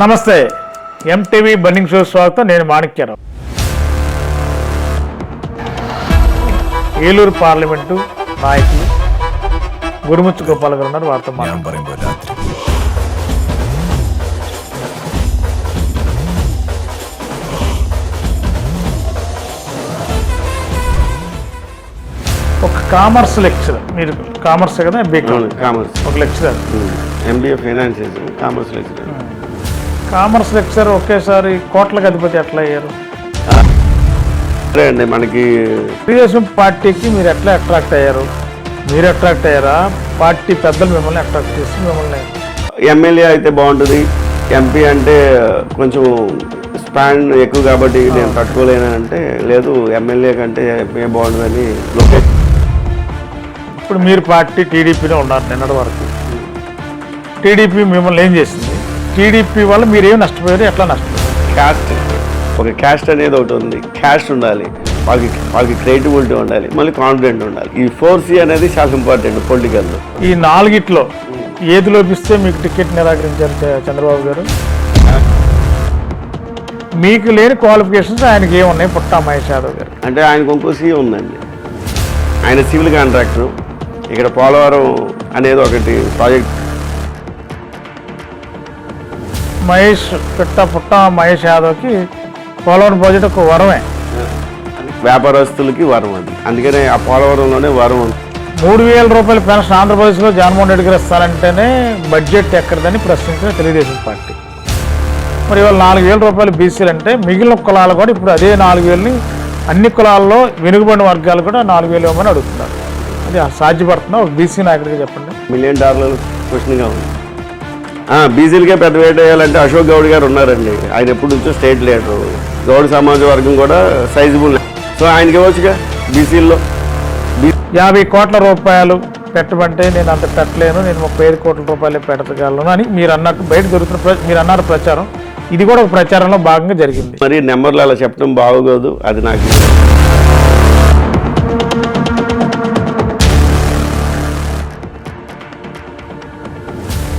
నమస్తే. MTV burning show స్వాగతం. నేను మాణిక్యరావు. ఏలూరు పార్లమెంటు నాయకులు గురుముచ్చు గోపాల్ గారు ఉన్నారు. వార్త ఒక కామర్స్ లెక్చరర్ మీరు కామర్స్ కదా? బీకామర్స్ ఒక lecturer MBA finance commerce lecturer commerce lecture ఒకేసారి కోట్లకు అధిపతి ఎట్లా అయ్యారు సరే అండి మనకి తెలుగుదేశం పార్టీకి మీరు ఎట్లా అట్రాక్ట్ అయ్యారు? మీరు అట్రాక్ట్ అయ్యారా? పార్టీ పెద్దలు మిమ్మల్ని అట్రాక్ట్ చేసి మిమ్మల్ని ఎమ్మెల్యే అయితే బాగుంటుంది ఎంపీ అంటే కొంచెం స్పాన్ ఎక్కువ కాబట్టి నేను తట్టుకోలేను అంటే లేదు ఎమ్మెల్యే కంటే ఎంపీ బాగుంటుందని లోకేష్ ఇప్పుడు మీరు పార్టీ టీడీపీలో ఉన్నారు నిన్నటి వరకు. టీడీపీ మిమ్మల్ని ఏం చేసింది? టీడీపీ వల్ల మీరేం నష్టపోయారు? ఎట్లా నష్టపోయారు? క్యాస్ట్ ఒక క్యాస్ట్ అనేది ఒకటి ఉంది. క్యాస్ట్ ఉండాలి. వాళ్ళకి వాళ్ళకి క్రియేటివిటీ ఉండాలి. మళ్ళీ కాన్ఫిడెంట్ ఉండాలి. ఈ ఫోర్ సి అనేది చాలా ఇంపార్టెంట్ పొలిటికల్లో ఈ నాలుగిట్లో ఏది లోపిస్తే మీకు టికెట్ నిరాకరించారు చంద్రబాబు గారు? మీకు లేని క్వాలిఫికేషన్స్ ఆయనకి ఏమున్నాయి? పుట్టా మహేష్ యాదవ్ గారు. అంటే ఆయనకు ఇంకో సీ ఉందండి. ఆయన సివిల్ కాంట్రాక్టర్ ఇక్కడ పోలవరం అనేది ఒకటి ప్రాజెక్ట్ మహేష్ పిట్ట పుట్ట మహేష్ యాదవ్కి పోలవరం ప్రాజెక్ట్ ఒక వరమే. వ్యాపారస్తులకి వరం అది. అందుకనే ఆ పోలవరంలోనే వరం మూడు వేల రూపాయల పెన్షన్ ఆంధ్రప్రదేశ్లో జగన్మోహన్ రెడ్డి గారు ఇస్తారంటేనే బడ్జెట్ ఎక్కడిదని ప్రశ్నించిన తెలుగుదేశం పార్టీ. మరి ఇవాళ నాలుగు వేల రూపాయలు బీసీలు అంటే మిగిలిన కులాలు కూడా ఇప్పుడు అదే నాలుగు వేలని అన్ని కులాల్లో వెనుకబడిన వర్గాలు కూడా నాలుగు వేలు ఇవ్వమని అడుగుతున్నారు. అది సాధ్యపడుతుందా ఒక బీసీ నాయకుడిగా చెప్పండి. మిలియన్ డాలర్ల క్వశ్చన్గా ఉంది. బీసీలకే పెద్ద వేట వేయాలంటే అశోక్ గౌడ్ గారు ఉన్నారండి. ఆయన ఎప్పటి నుంచో స్టేట్ లీడర్. గౌడ్ సమాజ వర్గం కూడా సైజబుల్. సో ఆయనకి ఇవ్వచ్చుగా బీసీల్లో. యాభై కోట్ల రూపాయలు పెట్టమంటే నేను అంత పెట్టలేను. నేను ముప్పై ఐదు కోట్ల రూపాయలు పెట్టగలను అని మీరు అన్నట్టు బయట దొరుకుతున్న మీరు అన్నారు ప్రచారం. ఇది కూడా ఒక ప్రచారంలో భాగంగా జరిగింది. మరి నెంబర్లు అలా చెప్పడం బాగోదు అది నాకు